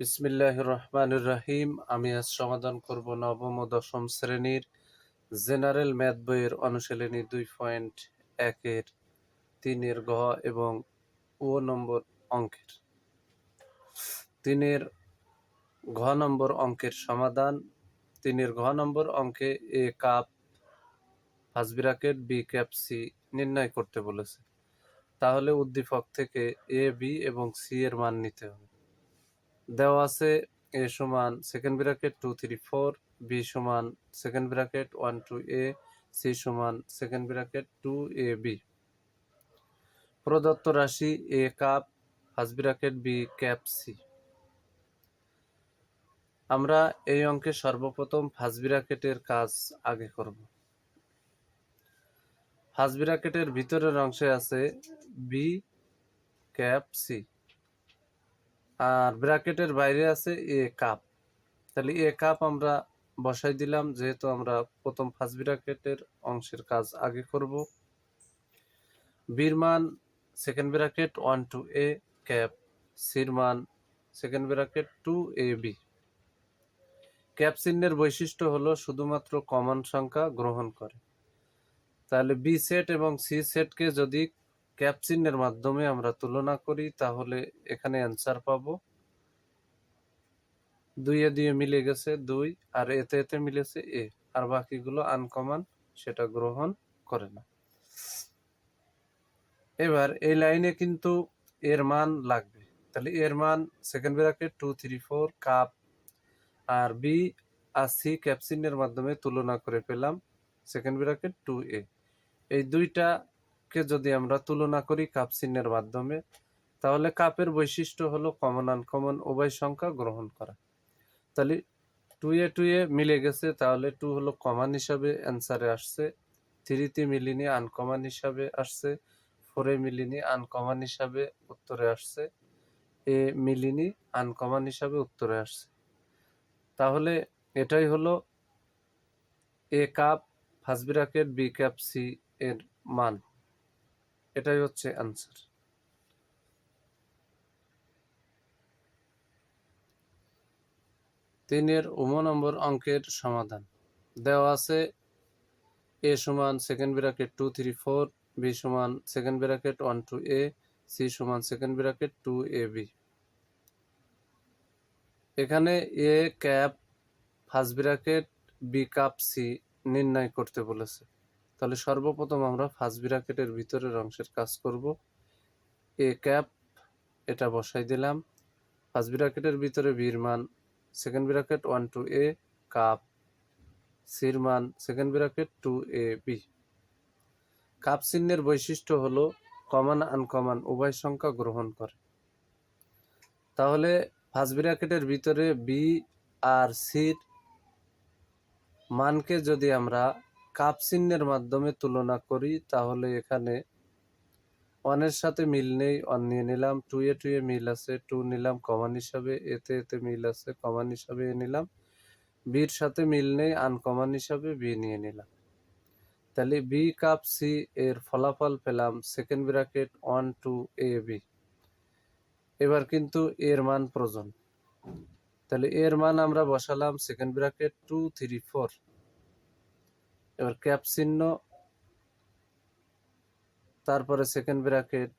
বিসমিল্লাহ রহমানুর রহিম আমি আজ সমাধান করব নবম ও দশম শ্রেণির জেনারেল ম্যাথ বইয়ের অনুশীলনী দুই পয়েন্ট একের তিনের ঘ এবং ও নম্বর অঙ্কের। তিনের ঘ নম্বর অঙ্কের সমাধান। তিনের ঘ নম্বর অঙ্কে A cup first bracket B cap C নির্ণয় করতে বলেছে। তাহলে উদ্দীপক থেকে এ, বি এবং সি এর মান নিতে হবে। দেওয়া আছে এ সমান second bracket two three four B সমান second bracket one two A C সমান second bracket two A B প্রদত্ত রাশি A cup first bracket B cap C আমরা এই অঙ্কে সর্বপ্রথম ফার্স্ট ব্র্যাকেটের কাজ আগে করব। ফার্স্ট ব্র্যাকেটের ভিতরের অংশে আছে বি ক্যাপ সি আর ব্র্যাকেটের বাইরে আছে এ কাপ। তাহলে এ কাপ আমরা বসাই দিলাম, যেহেতু আমরা প্রথম ফার্স্ট ব্র্যাকেটের অংশের কাজ আগে করব। বির মান second bracket one two A cap. সির মান second bracket two A B cap চিহ্নের বৈশিষ্ট্য হলো শুধুমাত্র কমন সংখ্যা গ্রহণ করে। তাহলে বি সেট এবং সি সেটকে যদি ক্যাপ চিহ্নের মাধ্যমে আমরা তুলনা করি, তাহলে এখানে অ্যান্সার পাবো। দুইয়ে দিয়ে মিলে গেছে দুই, আর এতে এতে মিলেছে এ, আর বাকিগুলো আনকমন সেটা গ্রহণ করে না। এবার এই লাইনে কিন্তু এর মান লাগবে। তাহলে এর মান second bracket two three four cup আর বি আর সি ক্যাপসিনের মাধ্যমে তুলনা করে পেলাম সেকেন্ড ব্র্যাকেট টু এ এই দুইটাকে যদি আমরা তুলনা করি, কাপ চিহ্নের মাধ্যমে, তাহলে কাপের বৈশিষ্ট্য হলো কমন আনকমন উভয় সংখ্যা গ্রহণ করা। তাহলে টু এ টু এ মিলে গেছে, তাহলে টু হলো কমান হিসাবে অ্যান্সারে আসছে থ্রিতে মিলিনি আনকমন হিসাবে আসছে ফোরে মিলিনি আনকমন হিসাবে উত্তরে আসছে, এ মিলিনি আনকমন হিসাবে উত্তরে আসছে। তাহলে এটাই হলো A cup first B cap, C এর মান। এটাই হচ্ছে অ্যান্সার তিনের উম নম্বর অঙ্কের সমাধান। দেওয়া আছে এ সমান second bracket two three four B সমান second bracket one two A C সমান second bracket two A B এখানে A cap first bracket B cup C নির্ণয় করতে বলেছে। তাহলে সর্বপ্রথম আমরা ফার্স্ট ব্র্যাকেটের ভিতরের অংশের কাজ করব। এ ক্যাপ এটা বসাই দিলাম। ফার্স্ট ব্র্যাকেটের ভিতরে বির মান second bracket one two A cup সির মান second bracket two A B cup চিহ্নের বৈশিষ্ট্য হলো কমন আনকমন উভয় সংখ্যা গ্রহণ করে। তাহলে ফার্স্ট ব্র্যাকেটের ভিতরে বি আর সির মানকে যদি আমরা কাপ চিহ্নের মাধ্যমে তুলনা করি, তাহলে এখানে ওয়ানের সাথে মিল নেই ওয়ান নিয়ে নিলাম টু এ টু এ মিল আছে টু নিলাম কমান হিসাবে, এতে এতে মিল আছে কমান হিসাবে এ নিলাম বির সাথে মিল নেই আনকমান হিসাবে বি নিয়ে নিলাম। তাহলে বি কাপ সি এর ফলাফল পেলাম second bracket one two A B এবার কিন্তু এর মান প্রয়োজন। তাহলে এর মান আমরা বসালাম second bracket two three four এবার ক্যাপ চিহ্ন, তারপরে second bracket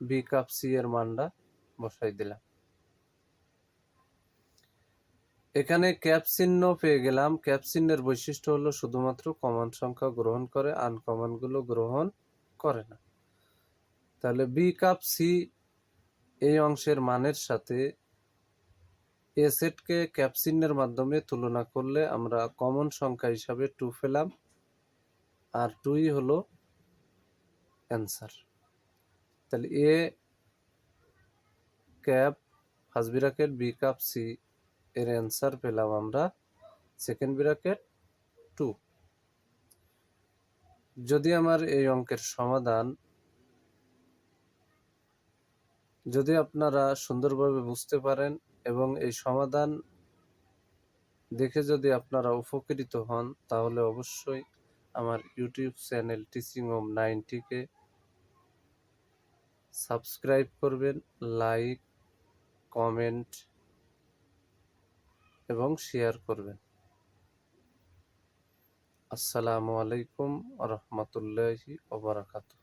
B cup C এর মানটা বসাই দিলাম। এখানে ক্যাপ চিহ্ন পেয়ে গেলাম। ক্যাপ চিহ্নের বৈশিষ্ট্য হলো শুধুমাত্র কমন সংখ্যা গ্রহণ করে আনকমনগুলো গ্রহণ করে না। তাহলে বি কাপ সি এই অংশের মানের সাথে এ সেটকে ক্যাপ চিহ্নের মাধ্যমে তুলনা করলে আমরা কমন সংখ্যা হিসাবে টু পেলাম। আর টুই হলো অ্যান্সার তাহলে A cap first bracket B cup C এর অ্যান্সার পেলাম আমরা সেকেন্ড ব্র্যাকেট টু যদি আমার এই অঙ্কের সমাধান, যদি আপনারা সুন্দরভাবে বুঝতে পারেন এবং এই সমাধান দেখে যদি আপনারা উপকৃত হন, তাহলে অবশ্যই আমার ইউটিউব চ্যানেল টিচিং হোম নাইনটিকে সাবস্ক্রাইব করবেন লাইক কমেন্ট এবং শেয়ার করবেন। আসসালামু আলাইকুম রহমতুল্লাহি ওবরাকাতুহ